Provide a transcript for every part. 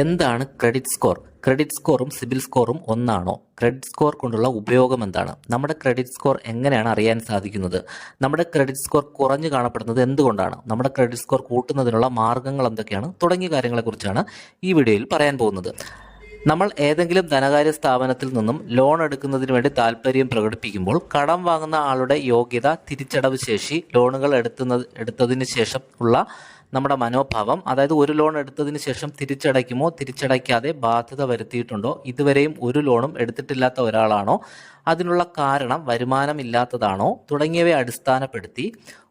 എന്താണ് credit score credit സ്കോറും സിബിൽ സ്കോറും ഒന്നാണോ? ക്രെഡിറ്റ് സ്കോർ കൊണ്ടുള്ള ഉപയോഗം എന്താണ്? നമ്മുടെ ക്രെഡിറ്റ് സ്കോർ എങ്ങനെയാണ് അറിയാൻ സാധിക്കുന്നത്? നമ്മുടെ ക്രെഡിറ്റ് സ്കോർ കുറഞ്ഞു കാണപ്പെടുന്നത് എന്തുകൊണ്ടാണ്? നമ്മുടെ ക്രെഡിറ്റ് സ്കോർ കൂട്ടുന്നതിനുള്ള മാർഗങ്ങൾ എന്തൊക്കെയാണ്? തുടങ്ങിയ കാര്യങ്ങളെക്കുറിച്ചാണ് ഈ വീഡിയോയിൽ പറയാൻ പോകുന്നത്. നമ്മൾ ഏതെങ്കിലും ധനകാര്യ സ്ഥാപനത്തിൽ നിന്നും ലോൺ എടുക്കുന്നതിന് വേണ്ടി താല്പര്യം പ്രകടിപ്പിക്കുമ്പോൾ കടം വാങ്ങുന്ന ആളുടെ യോഗ്യത തിരിച്ചടവ് ശേഷി ലോണുകൾ എടുത്തുന്നത് എടുത്തതിന് ശേഷം ഉള്ള നമ്മുടെ മനോഭാവം അതായത് ഒരു ലോൺ എടുത്തതിന് ശേഷം തിരിച്ചടയ്ക്കുമോ തിരിച്ചടയ്ക്കാതെ ബാധ്യത വരുത്തിയിട്ടുണ്ടോ ഇതുവരെയും ഒരു ലോണും എടുത്തിട്ടില്ലാത്ത ഒരാളാണോ അതിനുള്ള കാരണം വരുമാനമില്ലാത്തതാണോ തുടങ്ങിയവയെ അടിസ്ഥാനപ്പെടുത്തി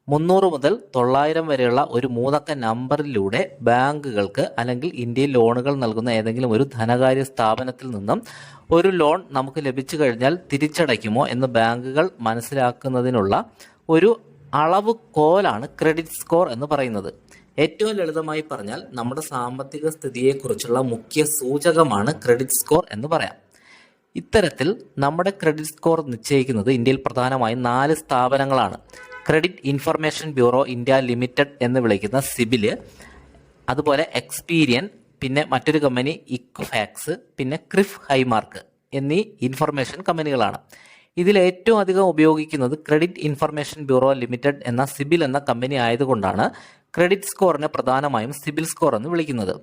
മുന്നൂറ് മുതൽ തൊള്ളായിരം വരെയുള്ള ഒരു മൂന്നക്ക നമ്പറിലൂടെ ബാങ്കുകൾക്ക് അല്ലെങ്കിൽ ഇന്ത്യയിൽ ലോണുകൾ നൽകുന്ന ഏതെങ്കിലും ഒരു ധനകാര്യ സ്ഥാപനത്തിൽ നിന്നും ഒരു ലോൺ നമുക്ക് ലഭിച്ചു കഴിഞ്ഞാൽ തിരിച്ചടയ്ക്കുമോ എന്ന് ബാങ്കുകൾ മനസ്സിലാക്കുന്നതിനുള്ള ഒരു അളവ് കോലാണ് ക്രെഡിറ്റ് സ്കോർ എന്ന് പറയുന്നത്. ഏറ്റവും ലളിതമായി പറഞ്ഞാൽ നമ്മുടെ സാമ്പത്തിക സ്ഥിതിയെക്കുറിച്ചുള്ള മുഖ്യ സൂചകമാണ് ക്രെഡിറ്റ് സ്കോർ എന്ന് പറയാം. ഇത്തരത്തിൽ നമ്മുടെ ക്രെഡിറ്റ് സ്കോർ നിശ്ചയിക്കുന്നത് ഇന്ത്യയിൽ പ്രധാനമായും നാല് സ്ഥാപനങ്ങളാണ്. Credit information bureau India limited എന്ന് വിളിക്കുന്ന സിബിൽ അതുപോലെ എക്സ്പീരിയൻ പിന്നെ മറ്റൊരു കമ്പനി ഇക്ഫാക്സ് പിന്നെ ക്രിഫ് ഹൈമാർക്ക് എന്നീ ഇൻഫർമേഷൻ കമ്പനികളാണ് ഇതിൽ ഏറ്റവും അധികം ഉപയോഗിക്കുന്നത് ക്രെഡിറ്റ് ഇൻഫർമേഷൻ ബ്യൂറോ ലിമിറ്റഡ് എന്ന സിബിൽ എന്ന കമ്പനി ആയതുകൊണ്ടാണ് ക്രെഡിറ്റ് സ്കോറിനെ പ്രധാനമായും സിബിൽ സ്കോർ എന്ന് വിളിക്കുന്നത്.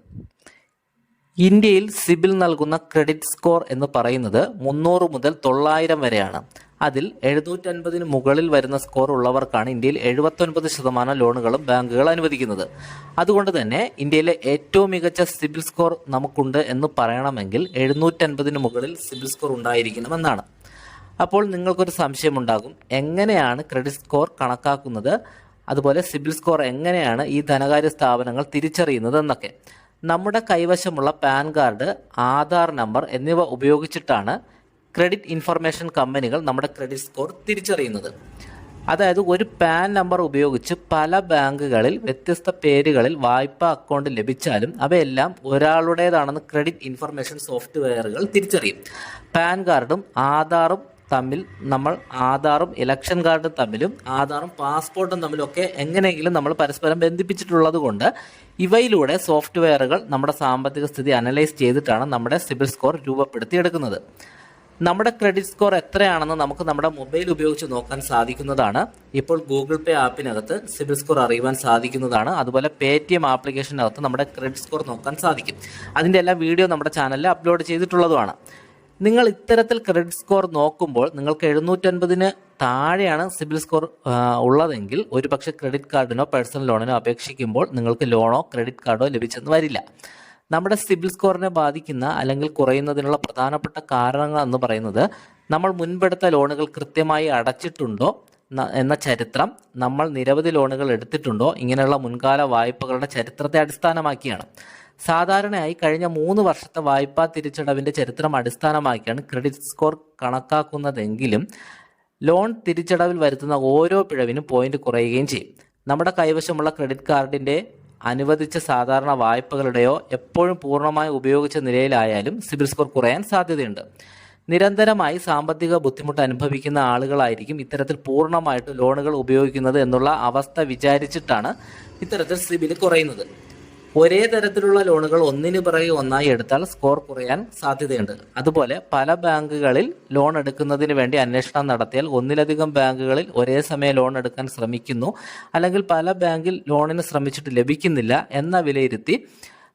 ഇന്ത്യയിൽ സിബിൽ നൽകുന്ന ക്രെഡിറ്റ് സ്കോർ എന്ന് പറയുന്നത് മുന്നൂറ് മുതൽ തൊള്ളായിരം വരെയാണ്. അതിൽ എഴുന്നൂറ്റൻപതിന് മുകളിൽ വരുന്ന സ്കോർ ഉള്ളവർക്കാണ് ഇന്ത്യയിൽ എഴുപത്തൊൻപത് ശതമാനം ലോണുകളും ബാങ്കുകൾ അനുവദിക്കുന്നത്. അതുകൊണ്ട് തന്നെ ഇന്ത്യയിലെ ഏറ്റവും മികച്ച സിബിൽ സ്കോർ നമുക്കുണ്ട് എന്ന് പറയണമെങ്കിൽ എഴുന്നൂറ്റൻപതിന് മുകളിൽ സിബിൽ സ്കോർ ഉണ്ടായിരിക്കണമെന്നാണ്. അപ്പോൾ നിങ്ങൾക്കൊരു സംശയമുണ്ടാകും. എങ്ങനെയാണ് ക്രെഡിറ്റ് സ്കോർ കണക്കാക്കുന്നത്? അതുപോലെ സിബിൽ സ്കോർ എങ്ങനെയാണ് ഈ ധനകാര്യ സ്ഥാപനങ്ങൾ തിരിച്ചറിയുന്നത് എന്നൊക്കെ നമ്മുടെ കൈവശമുള്ള പാൻ കാർഡ് ആധാർ നമ്പർ എന്നിവ ഉപയോഗിച്ചിട്ടാണ് ക്രെഡിറ്റ് ഇൻഫർമേഷൻ കമ്പനികൾ നമ്മുടെ ക്രെഡിറ്റ് സ്കോർ തിരിച്ചറിയുന്നത്. അതായത് ഒരു പാൻ നമ്പർ ഉപയോഗിച്ച് പല ബാങ്കുകളിൽ വ്യത്യസ്ത പേരുകളിൽ വായ്പാ അക്കൗണ്ട് ലഭിച്ചാലും അവയെല്ലാം ഒരാളുടേതാണെന്ന് ക്രെഡിറ്റ് ഇൻഫർമേഷൻ സോഫ്റ്റ്വെയറുകൾ തിരിച്ചറിയും. പാൻ കാർഡും ആധാറും തമ്മിൽ നമ്മൾ ആധാറും ഇലക്ഷൻ കാർഡും തമ്മിലും ആധാറും പാസ്പോർട്ടും തമ്മിലൊക്കെ എങ്ങനെയെങ്കിലും നമ്മൾ പരസ്പരം ബന്ധിപ്പിച്ചിട്ടുള്ളത് കൊണ്ട് ഇവയിലൂടെ സോഫ്റ്റ്വെയറുകൾ നമ്മുടെ സാമ്പത്തിക സ്ഥിതി അനലൈസ് ചെയ്തിട്ടാണ് നമ്മുടെ സിബിൽ സ്കോർ രൂപപ്പെടുത്തിയെടുക്കുന്നത്. നമ്മുടെ ക്രെഡിറ്റ് സ്കോർ എത്രയാണെന്ന് നമുക്ക് നമ്മുടെ മൊബൈൽ ഉപയോഗിച്ച് നോക്കാൻ സാധിക്കുന്നതാണ്. ഇപ്പോൾ ഗൂഗിൾ പേ ആപ്പിനകത്ത് സിബിൽ സ്കോർ അറിയുവാൻ സാധിക്കുന്നതാണ്. അതുപോലെ പേ ടി എം ആപ്ലിക്കേഷനകത്ത് നമ്മുടെ ക്രെഡിറ്റ് സ്കോർ നോക്കാൻ സാധിക്കും. അതിന്റെ എല്ലാ വീഡിയോ നമ്മുടെ ചാനലിൽ അപ്ലോഡ് ചെയ്തിട്ടുള്ളതുമാണ്. നിങ്ങൾ ഇത്തരത്തിൽ ക്രെഡിറ്റ് സ്കോർ നോക്കുമ്പോൾ നിങ്ങൾക്ക് എഴുന്നൂറ്റൻപതിന് താഴെയാണ് സിബിൽ സ്കോർ ഉള്ളതെങ്കിൽ ഒരുപക്ഷെ ക്രെഡിറ്റ് കാർഡിനോ പേഴ്സണൽ ലോണിനോ അപേക്ഷിക്കുമ്പോൾ നിങ്ങൾക്ക് ലോണോ ക്രെഡിറ്റ് കാർഡോ ലഭിച്ചെന്ന് വരില്ല. നമ്മുടെ സിബിൽ സ്കോറിനെ ബാധിക്കുന്ന അല്ലെങ്കിൽ കുറയുന്നതിനുള്ള പ്രധാനപ്പെട്ട കാരണങ്ങൾ എന്ന് പറയുന്നത് നമ്മൾ മുൻപെടുത്ത ലോണുകൾ കൃത്യമായി അടച്ചിട്ടുണ്ടോ എന്ന ചരിത്രം നമ്മൾ നിരവധി ലോണുകൾ എടുത്തിട്ടുണ്ടോ ഇങ്ങനെയുള്ള മുൻകാല വായ്പകളുടെ ചരിത്രത്തെ അടിസ്ഥാനമാക്കിയാണ്. സാധാരണയായി കഴിഞ്ഞ മൂന്ന് വർഷത്തെ വായ്പാ തിരിച്ചടവിന്റെ ചരിത്രം അടിസ്ഥാനമാക്കിയാണ് ക്രെഡിറ്റ് സ്കോർ കണക്കാക്കുന്നതെങ്കിലും ലോൺ തിരിച്ചടവിൽ വരുത്തുന്ന ഓരോ പിഴവിനും പോയിന്റ് കുറയുകയും ചെയ്യും. നമ്മുടെ കൈവശമുള്ള ക്രെഡിറ്റ് കാർഡിന്റെ അനുവദിച്ച സാധാരണ വായ്പകളുടെയോ എപ്പോഴും പൂർണമായി ഉപയോഗിച്ച നിലയിലായാലും സിബിൽ സ്കോർ കുറയാൻ സാധ്യതയുണ്ട്. നിരന്തരമായി സാമ്പത്തിക ബുദ്ധിമുട്ട് അനുഭവിക്കുന്ന ആളുകളായിരിക്കും ഇത്തരത്തിൽ പൂർണമായിട്ട് ലോണുകൾ ഉപയോഗിക്കുന്നത് എന്നുള്ള അവസ്ഥ വിചാരിച്ചിട്ടാണ് ഇത്തരത്തിൽ സിബിൽ കുറയുന്നത്. ഒരേ തരത്തിലുള്ള ലോണുകൾ ഒന്നിനു പിറകെ ഒന്നായി എടുത്താൽ സ്കോർ കുറയാൻ സാധ്യതയുണ്ട്. അതുപോലെ പല ബാങ്കുകളിൽ ലോൺ എടുക്കുന്നതിന് വേണ്ടി അന്വേഷണം നടത്തിയാൽ ഒന്നിലധികം ബാങ്കുകളിൽ ഒരേ സമയം ലോൺ എടുക്കാൻ ശ്രമിക്കുന്നു. അല്ലെങ്കിൽ പല ബാങ്കിൽ ലോണിന് ശ്രമിച്ചിട്ട് ലഭിക്കുന്നില്ല എന്ന വിലയിരുത്തി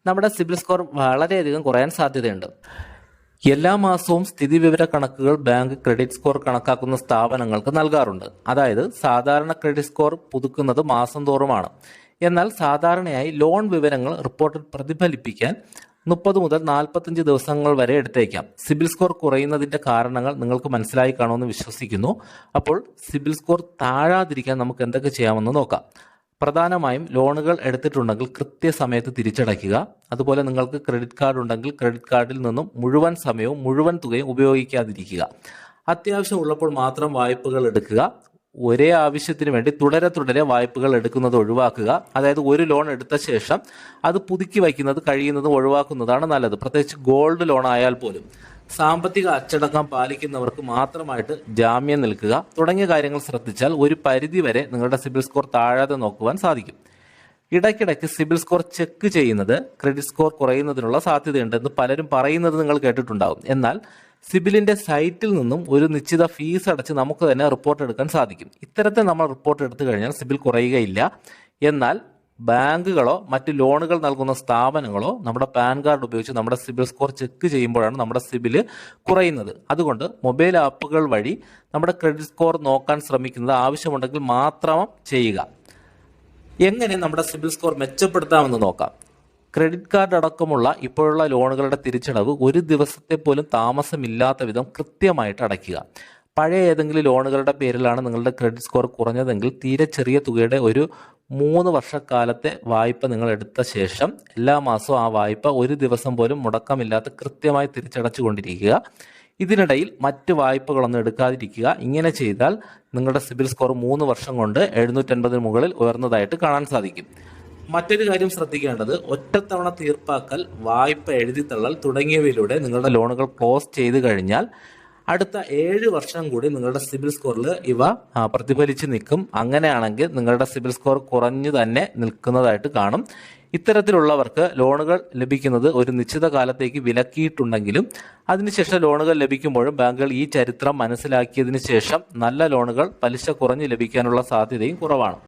നമ്മുടെ സിബിൽ സ്കോർ വളരെയധികം കുറയാൻ സാധ്യതയുണ്ട്. എല്ലാ മാസവും സ്ഥിതിവിവര കണക്കുകൾ ബാങ്ക് ക്രെഡിറ്റ് സ്കോർ കണക്കാക്കുന്ന സ്ഥാപനങ്ങൾക്ക് നൽകാറുണ്ട്. അതായത് സാധാരണ ക്രെഡിറ്റ് സ്കോർ പുതുക്കുന്നത് മാസം തോറുമാണ്. എന്നാൽ സാധാരണയായി ലോൺ വിവരങ്ങൾ റിപ്പോർട്ടിൽ പ്രതിഫലിപ്പിക്കാൻ മുപ്പത് മുതൽ നാൽപ്പത്തഞ്ച് ദിവസങ്ങൾ വരെ എടുത്തേക്കാം. സിബിൽ സ്കോർ കുറയുന്നതിന്റെ കാരണങ്ങൾ നിങ്ങൾക്ക് മനസ്സിലായി കാണുമെന്ന് വിശ്വസിക്കുന്നു. അപ്പോൾ സിബിൽ സ്കോർ താഴാതിരിക്കാൻ നമുക്ക് എന്തൊക്കെ ചെയ്യാമെന്ന് നോക്കാം. പ്രധാനമായും ലോണുകൾ എടുത്തിട്ടുണ്ടെങ്കിൽ കൃത്യസമയത്ത് തിരിച്ചടയ്ക്കുക. അതുപോലെ നിങ്ങൾക്ക് ക്രെഡിറ്റ് കാർഡ് ഉണ്ടെങ്കിൽ ക്രെഡിറ്റ് കാർഡിൽ നിന്നും മുഴുവൻ സമയവും മുഴുവൻ തുകയും ഉപയോഗിക്കാതിരിക്കുക. അത്യാവശ്യം ഉള്ളപ്പോൾ മാത്രം വായ്പകൾ എടുക്കുക. ഒരേ ആവശ്യത്തിന് വേണ്ടി തുടരെ തുടരെ വായ്പകൾ എടുക്കുന്നത് ഒഴിവാക്കുക. അതായത് ഒരു ലോൺ എടുത്ത ശേഷം അത് പുതുക്കി വയ്ക്കുന്നത് കഴിയുന്നത് ഒഴിവാക്കുന്നതാണ് നല്ലത്. പ്രത്യേകിച്ച് ഗോൾഡ് ലോൺ ആയാൽ പോലും. സാമ്പത്തിക അച്ചടക്കം പാലിക്കുന്നവർക്ക് മാത്രമായിട്ട് ജാമ്യം നിൽക്കുക. തുടങ്ങിയ കാര്യങ്ങൾ ശ്രദ്ധിച്ചാൽ ഒരു പരിധി വരെ നിങ്ങളുടെ സിബിൽ സ്കോർ താഴാതെ നോക്കുവാൻ സാധിക്കും. ഇടയ്ക്കിടയ്ക്ക് സിബിൽ സ്കോർ ചെക്ക് ചെയ്യുന്നത് ക്രെഡിറ്റ് സ്കോർ കുറയുന്നതിനുള്ള സാധ്യതയുണ്ടെന്ന് പലരും പറയുന്നത് നിങ്ങൾ കേട്ടിട്ടുണ്ടാകും എന്നാൽ സിബിലിന്റെ സൈറ്റിൽ നിന്നും ഒരു നിശ്ചിത ഫീസ് അടച്ച് നമുക്ക് തന്നെ റിപ്പോർട്ട് എടുക്കാൻ സാധിക്കും. ഇത്തരത്തിൽ നമ്മൾ റിപ്പോർട്ട് എടുത്തു കഴിഞ്ഞാൽ സിബിൽ കുറയുകയില്ല. എന്നാൽ ബാങ്കുകളോ മറ്റ് ലോണുകൾ നൽകുന്ന സ്ഥാപനങ്ങളോ നമ്മുടെ പാൻ കാർഡ് ഉപയോഗിച്ച് നമ്മുടെ സിബിൽ സ്കോർ ചെക്ക് ചെയ്യുമ്പോഴാണ് നമ്മുടെ സിബിൽ കുറയുന്നത്. അതുകൊണ്ട് മൊബൈൽ ആപ്പുകൾ വഴി നമ്മുടെ ക്രെഡിറ്റ് സ്കോർ നോക്കാൻ ശ്രമിക്കുന്നത് ആവശ്യമുണ്ടെങ്കിൽ മാത്രം ചെയ്യുക. എങ്ങനെ നമ്മുടെ സിബിൽ സ്കോർ മെച്ചപ്പെടുത്താമെന്ന് നോക്കാം. ക്രെഡിറ്റ് കാർഡ് അടക്കമുള്ള ഇപ്പോഴുള്ള ലോണുകളുടെ തിരിച്ചടവ് ഒരു ദിവസത്തെ പോലും താമസമില്ലാത്ത വിധം കൃത്യമായിട്ട് അടയ്ക്കുക. പഴയ ഏതെങ്കിലും ലോണുകളുടെ പേരിലാണ് നിങ്ങളുടെ ക്രെഡിറ്റ് സ്കോർ കുറഞ്ഞതെങ്കിൽ തീരെ ചെറിയ തുകയുടെ ഒരു മൂന്ന് വർഷക്കാലത്തെ വായ്പ നിങ്ങൾ എടുത്ത ശേഷം എല്ലാ മാസവും ആ വായ്പ ഒരു ദിവസം പോലും മുടക്കമില്ലാത്ത കൃത്യമായി തിരിച്ചടച്ചുകൊണ്ടിരിക്കുക. ഇതിനിടയിൽ മറ്റ് വായ്പകളൊന്നും എടുക്കാതിരിക്കുക. ഇങ്ങനെ ചെയ്താൽ നിങ്ങളുടെ സിബിൽ സ്കോർ മൂന്ന് വർഷം കൊണ്ട് എഴുന്നൂറ്റൻപതിന് മുകളിൽ ഉയർന്നതായിട്ട് കാണാൻ സാധിക്കും. മറ്റൊരു കാര്യം ശ്രദ്ധിക്കേണ്ടത് ഒറ്റത്തവണ തീർപ്പാക്കൽ വായ്പ എഴുതിത്തള്ളൽ തുടങ്ങിയവയിലൂടെ നിങ്ങളുടെ ലോണുകൾ ക്ലോസ് ചെയ്ത് കഴിഞ്ഞാൽ അടുത്ത ഏഴ് വർഷം കൂടി നിങ്ങളുടെ സിബിൽ സ്കോറിൽ ഇവ പ്രതിഫലിച്ച് നിൽക്കും. അങ്ങനെയാണെങ്കിൽ നിങ്ങളുടെ സിബിൽ സ്കോർ കുറഞ്ഞു തന്നെ നിൽക്കുന്നതായിട്ട് കാണും. ഇത്തരത്തിലുള്ളവർക്ക് ലോണുകൾ ലഭിക്കുന്നത് ഒരു നിശ്ചിത കാലത്തേക്ക് വിലക്കിയിട്ടുണ്ടെങ്കിലും അതിനുശേഷം ലോണുകൾ ലഭിക്കുമ്പോഴും ബാങ്കുകൾ ഈ ചരിത്രം മനസ്സിലാക്കിയതിനു ശേഷം നല്ല ലോണുകൾ പലിശ കുറഞ്ഞ് ലഭിക്കാനുള്ള സാധ്യതയും കുറവാണ്.